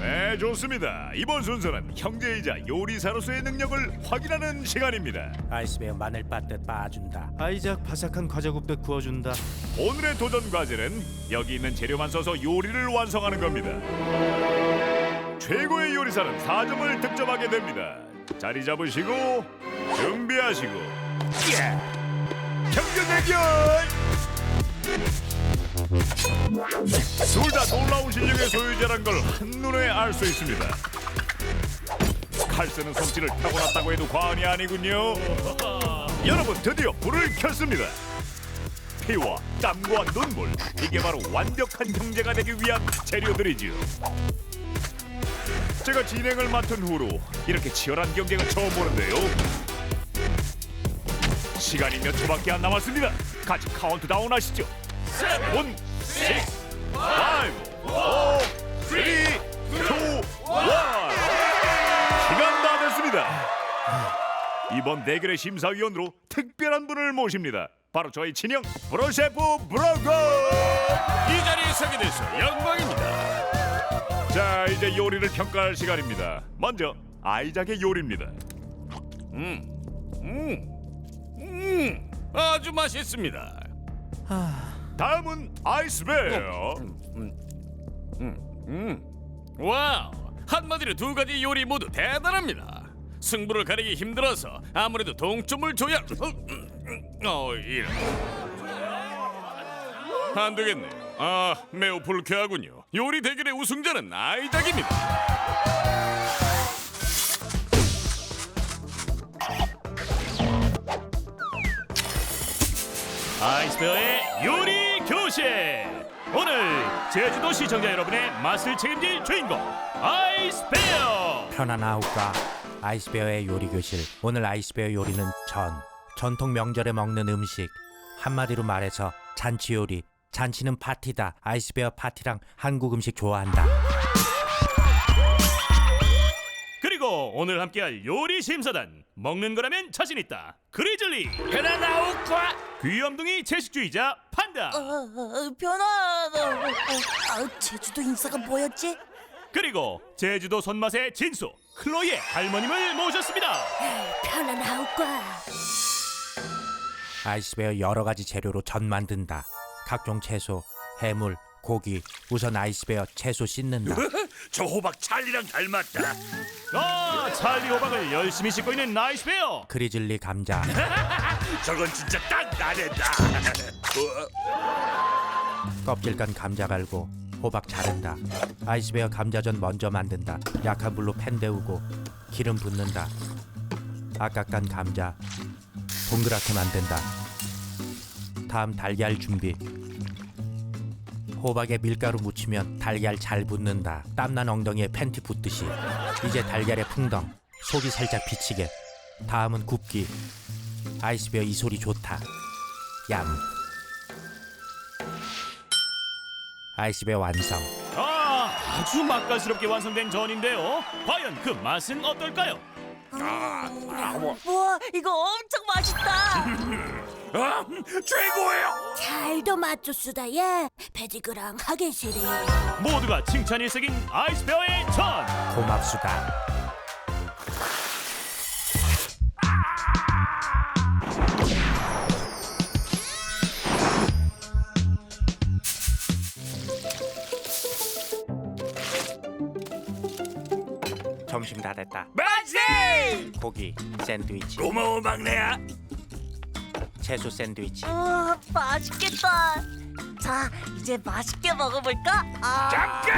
네, 좋습니다. 이번 순서는 형제이자 요리사로서의 능력을 확인하는 시간입니다. 아이스베어 마늘 빠듯 빠준다. 아이작 바삭한 과자 굽듯 구워준다. 오늘의 도전 과제는 여기 있는 재료만 써서 요리를 완성하는 겁니다. 최고의 요리사는 4점을 득점하게 됩니다. 자리 잡으시고 준비하시고 예! 경전 대결! 둘 다 놀라운 실력의 소유자란 걸 한눈에 알 수 있습니다. 칼 쓰는 솜씨를 타고났다고 해도 과언이 아니군요. 여러분 드디어 불을 켰습니다. 피와 땀과 눈물 이게 바로 완벽한 형제가 되기 위한 재료들이지요. 제가 진행을 맡은 후로 이렇게 치열한 경쟁은 처음 보는데요. 시간이 몇 초밖에 안 남았습니다. 같이 카운트다운 하시죠. 세븐, 식스, 파이브, 포, 쓰리, 투, 원. 시간 다 됐습니다. 이번 대결의 심사위원으로 특별한 분을 모십니다. 바로 저희 친형 브로셰프 브로거. 이 자리에 서게 돼서 영광입니다. 자 이제 요리를 평가할 시간입니다. 먼저 아이작의 요리입니다. 음, 아주 맛있습니다. 다음은 아이스베어. 와우, 한마디로 두 가지 요리 모두 대단합니다. 승부를 가리기 힘들어서 아무래도 동점을 줘야. 어, 이런. 안 되겠네. 아, 매우 불쾌하군요. 요리 대결의 우승자는 아이작입니다. 아이스베어의 요리 교실 오늘 제주도 시청자 여러분의 맛을 책임질 주인공 아이스베어 편안하우까 아이스베어의 요리 교실. 오늘 아이스베어 요리는 전. 전통 명절에 먹는 음식. 한마디로 말해서 잔치 요리. 잔치는 파티다. 아이스베어 파티랑 한국 음식 좋아한다. 오늘 함께할 요리 심사단 먹는 거라면 자신 있다 그리즐리 페나나우과 귀염둥이 채식주의자 판다 어, 어, 변화다. 어, 아, 제주도 인사가 뭐였지? 그리고 제주도 손맛의 진수 클로이의 할머님을 모셨습니다 편안하오과. 아이스베어 여러 가지 재료로 전 만든다. 각종 채소, 해물, 고기. 우선 아이스베어 채소 씻는다. 저 호박 찰리랑 닮았다. 아 찰리 호박을 열심히 씻고 있는 아이스베어 그리즐리 감자. 저건 진짜 딱 나댄다. 껍질 깐 감자 갈고 호박 자른다. 아이스베어 감자전 먼저 만든다. 약한 불로 팬 데우고 기름 붓는다. 아까 깐 감자 동그랗게 만든다. 다음 달걀 준비. 호박에 밀가루 묻히면 달걀 잘 붙는다. 땀난 엉덩이에 팬티 붙듯이. 이제 달걀에 풍덩. 속이 살짝 비치게. 다음은 굽기. 아이스베어 이 소리 좋다. 얌. 아이스베어 완성. 아 아주 맛깔스럽게 완성된 전인데요 과연 그 맛은 어떨까요? 우와, 이거 엄청 맛있다. 아, 최고예요. 잘도 맞췄수다, 예. 페디그랑 하계실이. 모두가 칭찬이 새긴 아이스베어의 전 고맙수다. 점심 다 됐다. 만세! 고기 샌드위치, 고마워 막내야. 채소 샌드위치. 우와, 맛있겠다. 자, 이제 맛있게 먹어볼까? 아, 잠깐!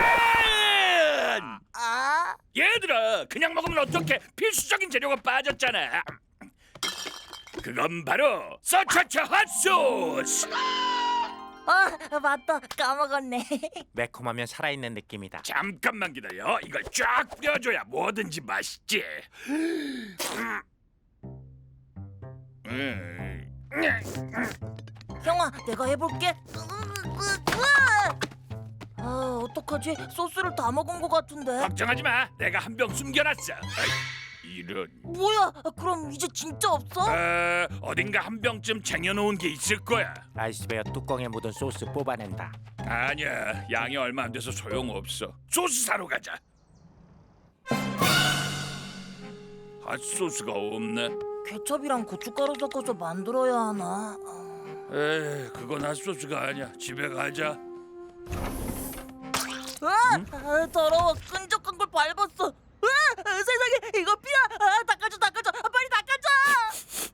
아, 얘들아, 그냥 먹으면 어떡해? 필수적인 재료가 빠졌잖아. 그건 바로 서차차 핫소스. 아, 맞다. 까먹었네. 매콤하면 살아있는 느낌이다. 잠깐만 기다려. 이걸 쫙 뿌려줘야 뭐든지 맛있지. 음. 형아, 내가 해볼게. 아, 어떡하지? 소스를 다 먹은 것 같은데. 걱정하지 마. 내가 한 병 숨겨놨어. 어이, 이런. 뭐야? 그럼 이제 진짜 없어? 아, 어딘가 한 병쯤 쟁여놓은 게 있을 거야. 아이스베어 뚜껑에 묻은 소스 뽑아낸다. 아니야, 양이 얼마 안 돼서 소용없어. 소스 사러 가자. 핫소스가 없네. 케첩이랑 고춧가루 섞어서 만들어야 하나? 에이, 그건 핫소스가 아니야. 집에 가자. 아, 아, 더러워. 끈적한 걸 밟았어. 아, 세상에 이거 피야. 아, 닦아줘, 닦아줘. 아, 빨리 닦아줘.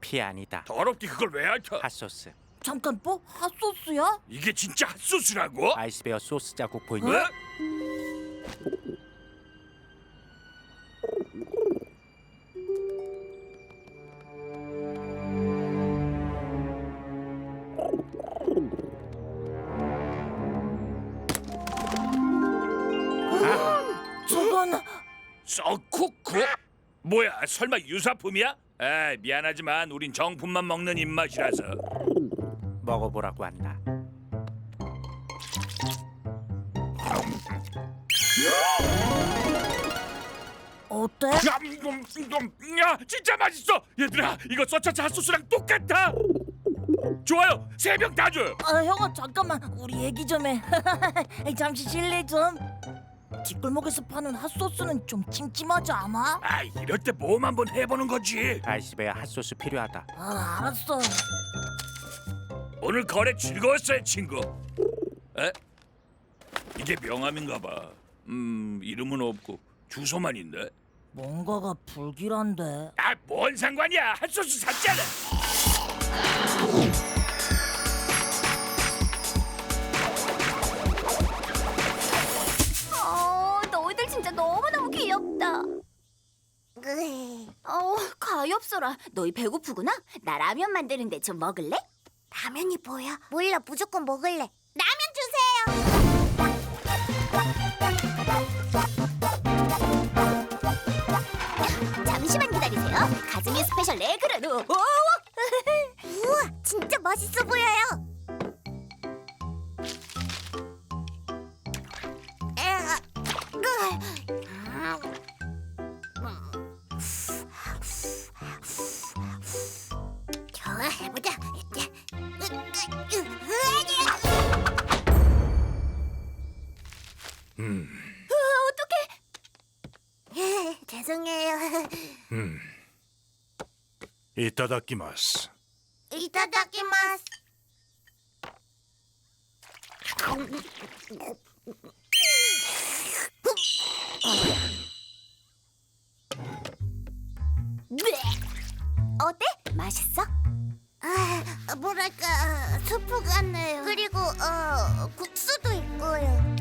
피 아니다. 더럽게 그걸 왜 핥아? 핫소스. 잠깐 뭐 핫소스야? 이게 진짜 핫소스라고? 아이스베어 소스 자국 어? 보인다. 저 썩쿠쿠? 뭐야, 설마 유사품이야? 아, 미안하지만 우린 정품만 먹는 입맛이라서. 먹어보라고 한다. 어때? 야, 야, 진짜 맛있어. 얘들아, 이거 서차차 핫소스랑 똑같아. 좋아요, 세 병 다 줘. 아, 형아 잠깐만. 우리 얘기 좀 해. 잠시 실례 좀. 뒷골목에서 파는 핫소스는 좀 찜찜하지 않아? 아, 이럴 때 모험 한번 해보는 거지. 아이스베어 핫소스 필요하다. 아, 알았어. 오늘 거래 즐거웠어요, 친구. 에? 이게 명함인가 봐. 음, 이름은 없고 주소만 있네. 뭔가가 불길한데. 아, 뭔 상관이야? 핫소스 샀잖아. 어, 가엾어라. 너희 배고프구나? 나 라면 만드는데 좀 먹을래? 라면이 뭐야? 몰라, 무조건 먹을래. 라면 주세요. 잠시만 기다리세요. 가즈미 스페셜 네 그릇. 오! 이따다키마스. 이타다키마스. 어때? 맛있어? 아, 뭐랄까 수프 같네요. 그리고 어 국수도 있고요.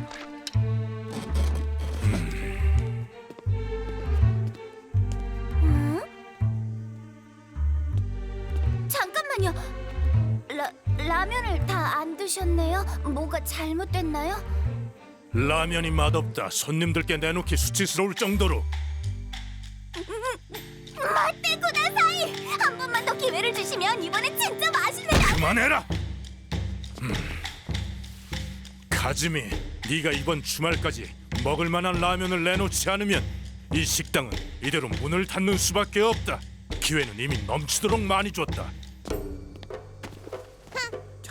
라, 라면을 다 안 드셨네요? 뭐가 잘못됐나요? 라면이 맛없다. 손님들께 내놓기 수치스러울 정도로. 맞대구나 사이! 한 번만 더 기회를 주시면 이번엔 진짜 맛있는 라... 그만해라. 음. 가즈미, 네가 이번 주말까지 먹을 만한 라면을 내놓지 않으면 이 식당은 이대로 문을 닫는 수밖에 없다. 기회는 이미 넘치도록 많이 줬다.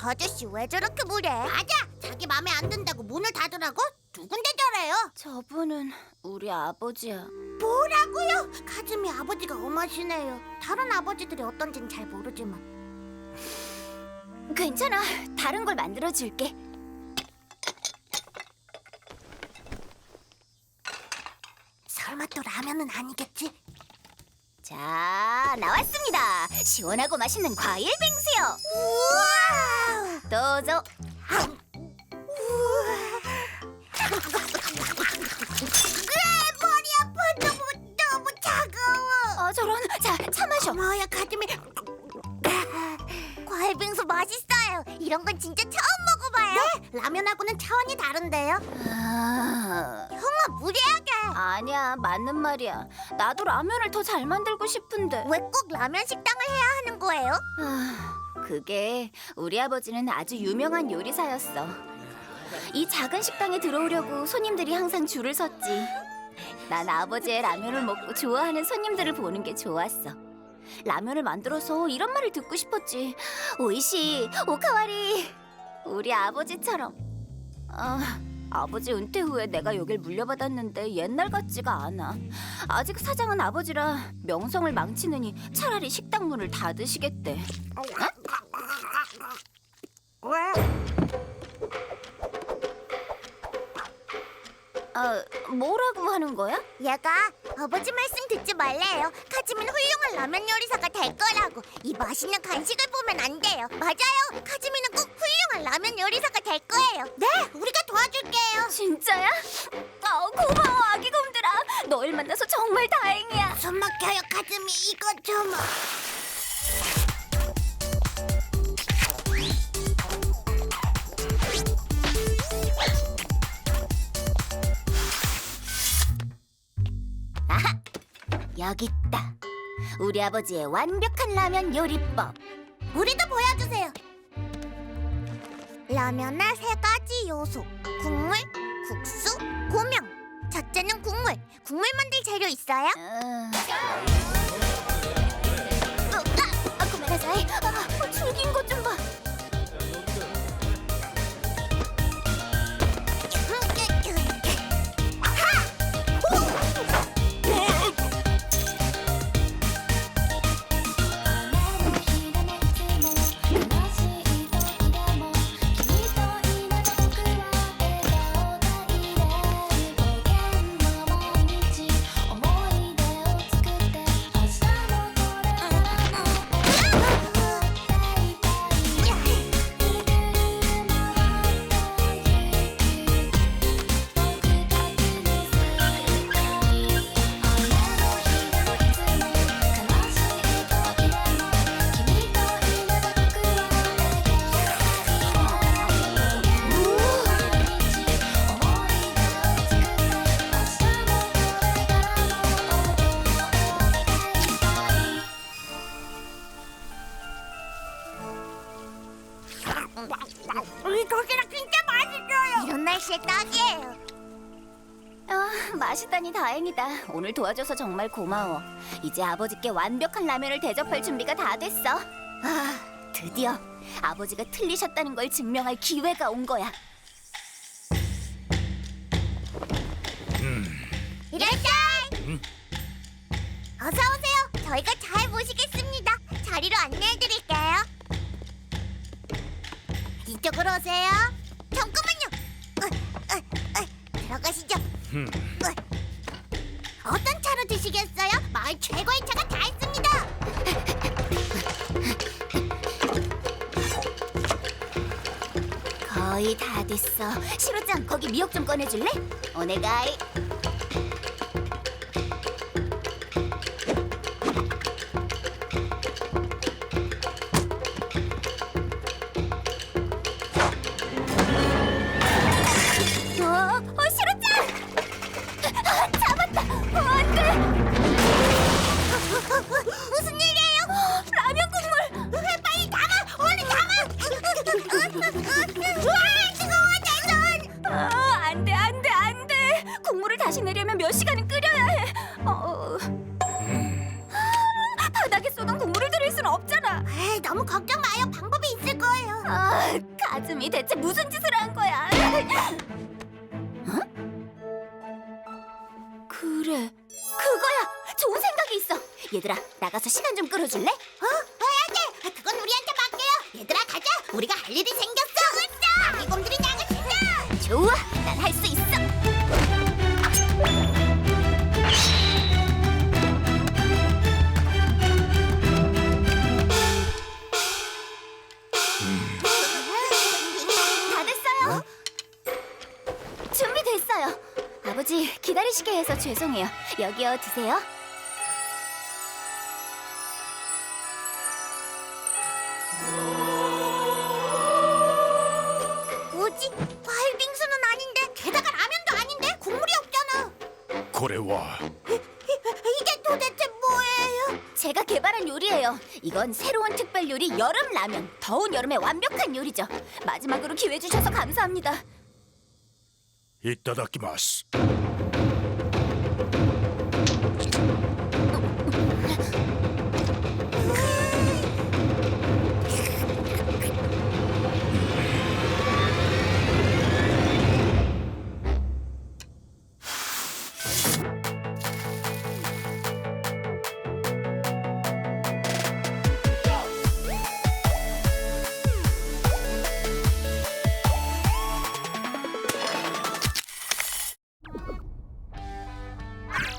저 아저씨 왜 저렇게 무례? 맞아! 자기 맘에 안 든다고 문을 닫으라고? 누군데 저래요? 저분은 우리 아버지야 뭐라고요? 가즈미 아버지가 엄하시네요 다른 아버지들이 어떤진 잘 모르지만 괜찮아 다른 걸 만들어 줄게 설마 또 라면은 아니겠지? 자, 나왔습니다. 시원하고 맛있는 과일 빙수요. 우와! 도저. 머리 아파 너무 너무 차가워. 아 저런. 자, 차 마셔. 뭐야, 가슴이. 과일 빙수 맛있어요. 이런 건 진짜 처음 먹어봐요. 네, 라면하고는 차원이 다른데요. 형아 무리하게. 아니야, 맞는 말이야. 나도 라면을 더 잘 만들고 싶은데. 왜 꼭 라면 식당을 해야 하는 거예요? 아, 그게 우리 아버지는 아주 유명한 요리사였어. 이 작은 식당에 들어오려고 손님들이 항상 줄을 섰지. 난 아버지의 라면을 먹고 좋아하는 손님들을 보는 게 좋았어. 라면을 만들어서 이런 말을 듣고 싶었지. 오이시, 오카와리. 우리 아버지처럼. 아, 아버지 은퇴 후에 내가 여길 물려받았는데 옛날 같지가 않아. 아직 사장은 아버지라 명성을 망치느니 차라리 식당 문을 닫으시겠대. 어, 뭐라고 하는 거야? 얘가 아버지 말씀 듣지 말래요. 카즈미는 훌륭한 라면 요리사가 될 거라고. 이 맛있는 간식을 보면 안 돼요. 맞아요. 훌륭한 라면 요리사가 될 거예요. 네, 우리가 도와줄게요. 진짜야? 어, 고마워 아기 곰들아. 널 만나서 정말 다행이야. 숨 막혀요, 카즈미. 이거 좀. 여기 있다. 우리 아버지의 완벽한 라면 요리법. 우리도 보여주세요. 라면의 세 가지 요소: 국물, 국수, 고명. 첫째는 국물. 국물 만들 재료 있어요? 어... 아, 아, 고메나사이. 아, 죽인 것 좀 봐. 날씨에 딱이에요. 아, 맛있다니 다행이다. 오늘 도와줘서 정말 고마워. 이제 아버지께 완벽한 라면을 대접할 준비가 다 됐어. 아, 드디어 아버지가 틀리셨다는 걸 증명할 기회가 온 거야. 이럴까이. 어서 오세요. 저희가 잘 모시겠습니다. 자리로 안내해 드릴게요. 이쪽으로 오세요. 어떤 차로 드시겠어요? 마을 최고의 차가 다 있습니다. 거의 다 됐어. 시로짱, 거기 미역 좀 꺼내줄래? 오네가이. 나가서 시간 좀 끌어줄래? 어? 해야 돼. 그건 우리한테 맡겨요. 얘들아, 가자. 우리가 할 일이 생겼어. 좋았어. 아기 곰들이 나가신다. 좋아, 난 할 수 있어. 다 됐어요. 준비됐어요. 아버지 기다리시게 해서 죄송해요. 여기요 드세요. 이건 새로운 특별 요리 여름 라면. 더운 여름에 완벽한 요리죠. 마지막으로 기회 주셔서 감사합니다. 이따다키마스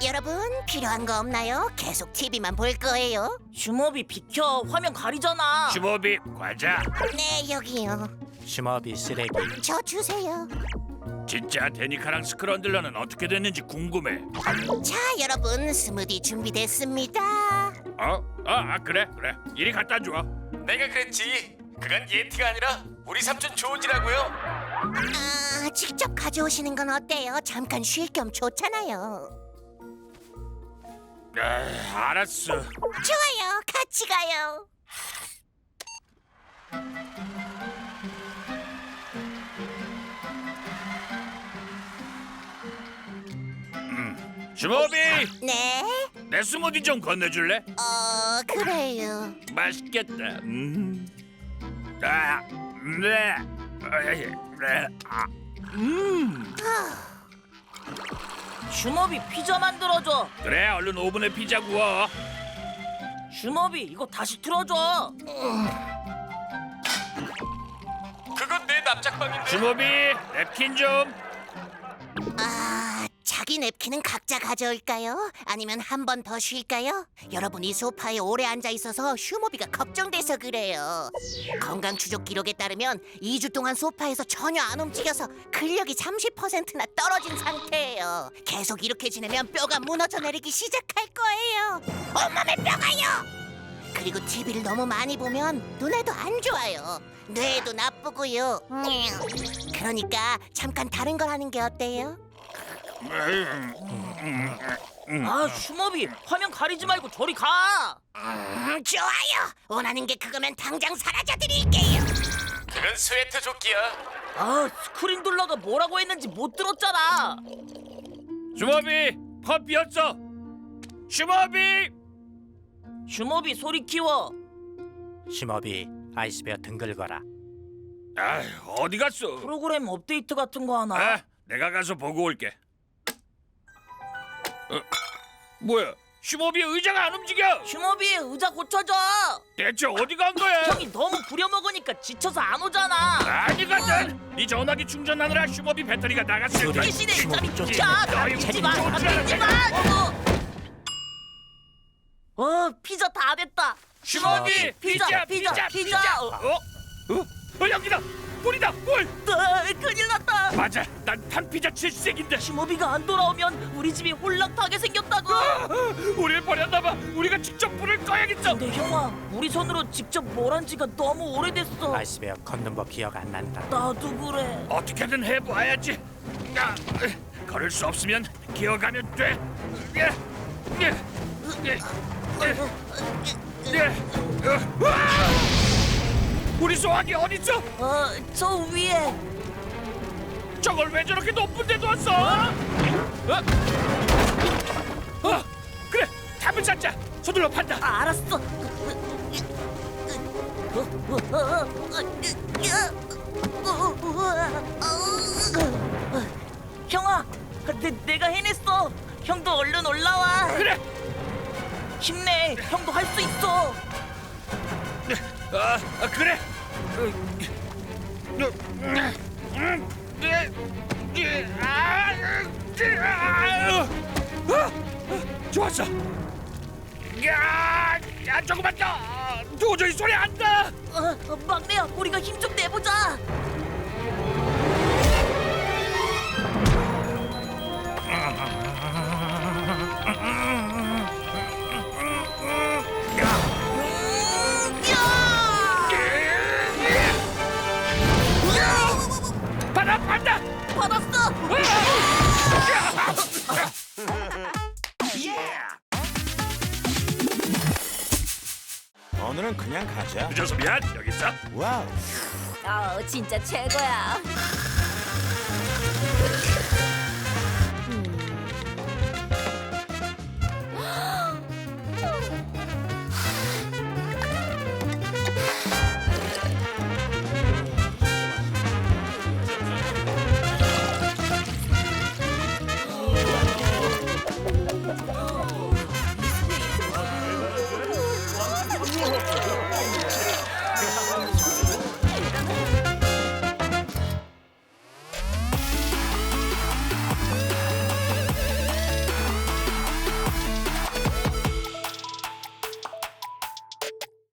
여러분 필요한 거 없나요? 계속 TV만 볼 거예요. 주먹이 비켜 화면 가리잖아 주먹이 과자 네 여기요. 심업이 쓰레기 저 주세요. 진짜 데니카랑 스크런들러는 어떻게 됐는지 궁금해 자 여러분 스무디 준비됐습니다. 어? 아, 아 그래 그래 이리 갖다 줘 내가 그랬지. 그건 예티가 아니라 우리 삼촌 조지라고요. 아 직접 가져오시는 건 어때요? 잠깐 쉴 겸 좋잖아요. 아, 알았어 좋아요 같이 가요. 주먹이 네. 내 스무디 좀 건네줄래? 어 그래요. 맛있겠다 음. 아, 네. 아, 예, 네. 아, 주먹이 피자 만들어줘. 그래 얼른 오븐에 피자 구워. 주먹이 이거 다시 틀어줘. 그건 내 납작방인데. 주먹이 냅킨 좀. 아 자기 냅킨은 각자 가져올까요? 아니면 한 번 더 쉴까요? 여러분 이 소파에 오래 앉아 있어서 휴모비가 걱정돼서 그래요. 건강 추적 기록에 따르면 2주 동안 소파에서 전혀 안 움직여서 근력이 30%나 떨어진 상태예요. 계속 이렇게 지내면 뼈가 무너져 내리기 시작할 거예요. 온몸에 뼈가요. 그리고 TV를 너무 많이 보면 눈에도 안 좋아요. 뇌에도 나쁘고요. 그러니까 잠깐 다른 걸 하는 게 어때요? 아 주먹이 화면 가리지 말고 저리 가! 음, 좋아요. 원하는 게 그거면 당장 사라져 드릴게요. 그건 스웨트 조끼야. 아 스크린 둘러가 뭐라고 했는지 못 들었잖아. 주먹이 커피였어 주먹이 주먹이 소리 키워. 심업이 아이스베어 등 긁어라. 아 어디 갔어? 프로그램 업데이트 같은 거 하나. 아 내가 가서 보고 올게. 어, 뭐야? 슈모비 의자가 안 움직여! 주먹이 의자 고쳐줘! 대체 어디 간 거야? 형이 너무 부려먹으니까 지쳐서 안 오잖아! 아니거든! 네 전화기 충전하느라 슈모비 배터리가 나갔을 대신에 잠이 좀 쫓아! 아이고, 잡히지 마! 좀 잡히지 마! 어. 어 피자 다 됐다! 슈모비 피자 피자 피자! 어, 어? 어? 어 여기다 꿀이다 꿀! 아, 큰일 났다. 맞아 난 탄피자 칠색인데. 주먹이가 안 돌아오면 우리 집이 홀락하게 생겼다고. 우리를 버렸나봐. 우리가 직접 불을 꺼야겠어. 근데 형아 우리 손으로 직접 뭘 한 지가 너무 오래됐어. 아이스베어 걷는 법 기억 안 난다. 나도 그래. 어떻게든 해봐야지. 야, 걸을 수 없으면 기어가면 돼. 야, 야, 야, 야, 야, 어, 와! 우리 소화기 어딨어? 어저 위에 저걸 왜 저렇게 높은 데 뒀어? 어? 어, 그래, 답을 찾자. 서둘러 판다. 아, 알았어 형아 내, 내가 해냈어 형도 얼른 올라와 그래. 힘내 형도 할 수 있어 아, 아 그래. 좋았어. 야, 야 조금만 더. 도저히 소리 안 나. 어, 어, 막내야 우리가 힘 좀 내보자 오늘은 그냥 가자. 미안. 여기 있어. 와우. 아 진짜 최고야.